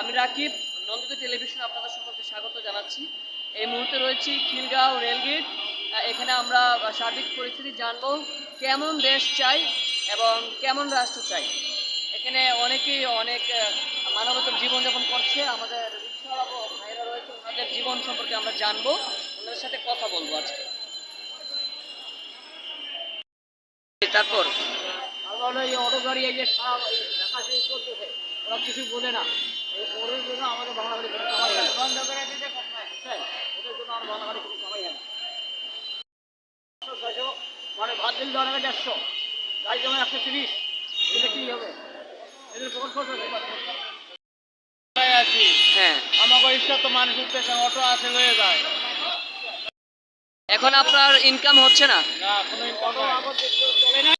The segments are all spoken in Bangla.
আমি রাকিব, নন্দিত টেলিভিশন আপনাদের সকলকে স্বাগত জানাচ্ছি। এই মুহূর্তে রয়েছি খিলগাঁও রেলগেট। এখানে আমরা সার্বিক পরিস্থিতি জানব, কেমন দেশ চাই এবং কেমন রাষ্ট্র চাই। এখানে অনেকেই অনেক মানবতার জীবনযাপন করছে। আমাদের রিক্সাওয়ালা ভাইরা রয়েছে, ওনাদের জীবন সম্পর্কে আমরা জানব। ওনাদের সাথে কথা বলব আজকে। তারপর অটো গাড়ি এই যে ঢাকা চলতেছে ওরা কিছু বোঝে না। ওদের জন্য আমাদের বাংলা গাড়ি কোনো কামাই হয় বন্ধ করে দিতে বুঝছেন? ওদের জন্য আমার বাংলা গাড়ি কোনো কামাই হয় না। মানে ভাত দিল দেওয়া টাকা দেড়শো। গাড়ি জমা একশো তিরিশ। এটা কি হবে? এদের প্রকল্প আছি? হ্যাঁ আমাকে ইচ্ছা তো মানুষ অটো আছে লয়ে যায়। এখন আপনার ইনকাম হচ্ছে না? না কোনো ইনকাম চলে না?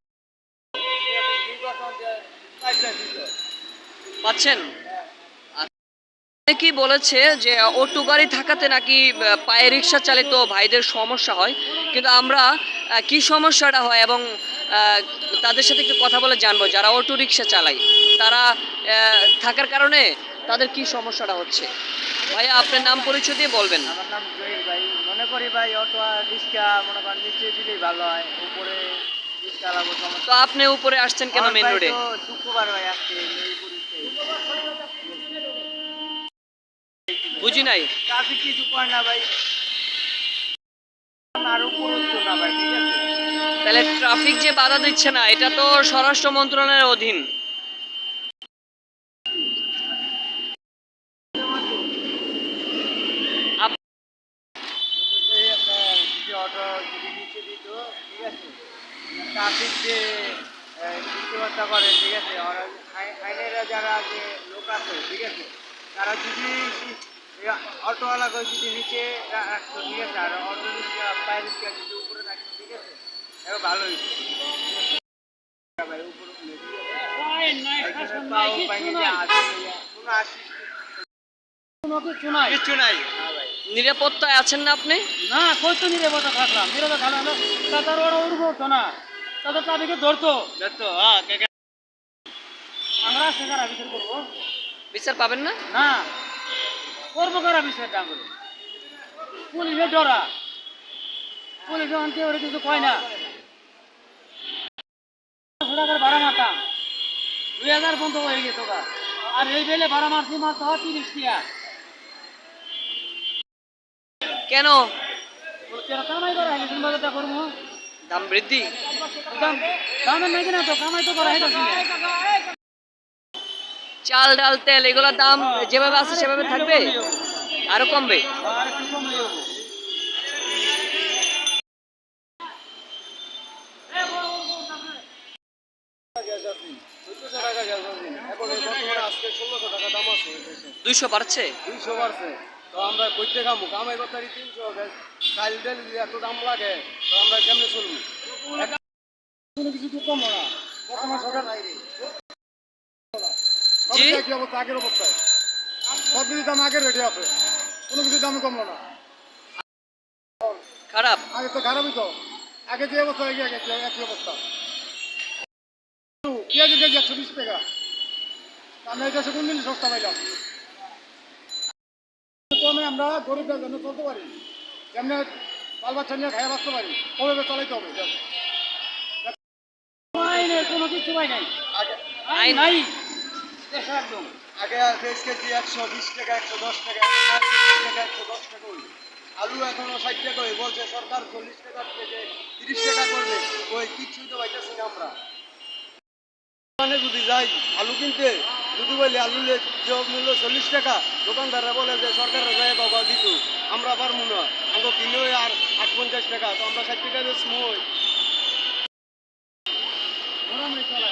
পাচ্ছেন? কি বলেছে যে অটো গাড়ি থাকাতে নাকি পায়ে রিক্সা চালিত ভাইদের সমস্যা হয়। কিন্তু আমরা কি সমস্যাটা হয় এবং তাদের সাথে একটু কথা বলে জানব। যারা অটো রিক্সা চালায় তারা থাকার কারণে তাদের কি সমস্যাটা হচ্ছে? ভাইয়া আপনার নাম পরিচয় দিয়ে বলবেন। আমার নাম জহির ভাই। মনে করি ভাই অটো আর রিক্সা মনে করেন নিচে দিলেই ভালো হয়। উপরে রিক্সা তো আপনি উপরে আসছেন কেন মেন রোডে শুক্রবার ভাই আসছে বুঝি নাই? ট্রাফিক কিছু করে না ভাই। আর উপরত্ব না ভাই ঠিক আছে? তাহলে ট্রাফিক যে বাধা দিচ্ছে না এটা তো স্বরাষ্ট্র মন্ত্রণালয়ের অধীন। ঠিক আছে ট্রাফিক যে করে ঠিক আছে ওরা আইনেরা যারা যে লোক আছে ঠিক আছে? তারা যদি অটোওয়ালাকে যদি নিচে রাখতো ঠিক আছে? আর অটো রিক্সা পায়ে রিক্সা যদি উপরে রাখতো ঠিক আছে? এবার ভালো ভাই উপরে আছে? আছে, নাই। হ্যাঁ নিরাপত্তায় আছেন না আপনি? না কই তো নিরাপত্তা থাকলাম? নিরাপত্তা থাকলাম না। তাদের ওরা উঠবো না। তাদের ট্রাফিকে ধরতো। ধরতো হ্যাঁ বিচার করব? বিচার পাবেন না? না। করব কারা বিচার পুলিশে ডরা। পুলিশে আনতে ওরা কিছু কয় না। পাঁচশো টাকার ভাড়া মারতাম। দুই হাজার বন্ধ হয়ে গেছে ওরা আর এই বেলে ভাড়া মারছি মারতে হয় তিরিশ টিয়া। কেন? কামাই করা হয় তিন বাজারটা করব। দাম বৃদ্ধি? দাম দামের নাকি না তো কামাই তো করা না। চাল ডাল তেল এগুলোর দাম যেভাবে আছে সেভাবে থাকবে? আরও কমবে। দুইশো বাড়ছে? দুইশো বাড়ছে। তো আমরা খামু কামাই তিনশো চাল ডাল এত দাম লাগে তো আমরা কেমনে চলবো? কোনো কিছু তো কম না। বর্তমান সরকার নাই রে জি? কি অবস্থা আগের অবস্থায়। সব কিছু দাম আগের রেটে আছে। কোনো কিছু দামে কমলো না। খারাপ। আগে তো খারাপই তো। আগে যে অবস্থা হয়ে গেছে একই অবস্থা। পেঁয়াজ কেজি একশো বিশ টাকা। আমরা এই দেশে কোনদিন সস্তা পাইলাম কমে আমরা গরিবদের জন্য চলতে পারি। যেমনি বাল বাচ্চা নিয়ে খাইয়া বাঁচতে পারি ওভাবে চালাইতে হবে। কোনো কিছু পাই নাই। নাই। আগে দেশ কেজি একশো বিশ টাকা, একশো দশ টাকা, একশো বিশ টাকা, একশো দশ টাকা আলু এখনও ষাট টাকা ওই বলছে, সরকার চল্লিশ টাকা থেকে তিরিশ টাকা করবে। ওই কিচ্ছুই তো পাইতেছি না আমরা। দোকানে যদি যাই আলু কিনতে, যদি বলি আলু যে মূল্য চল্লিশ টাকা, দোকানদাররা বলে যে সরকারের যায় বাবা দিত, আমরা পারব না। আমরা কিনে আর আট পঞ্চাশ টাকা, তো আমরা ষাট টাকা বেশ চলা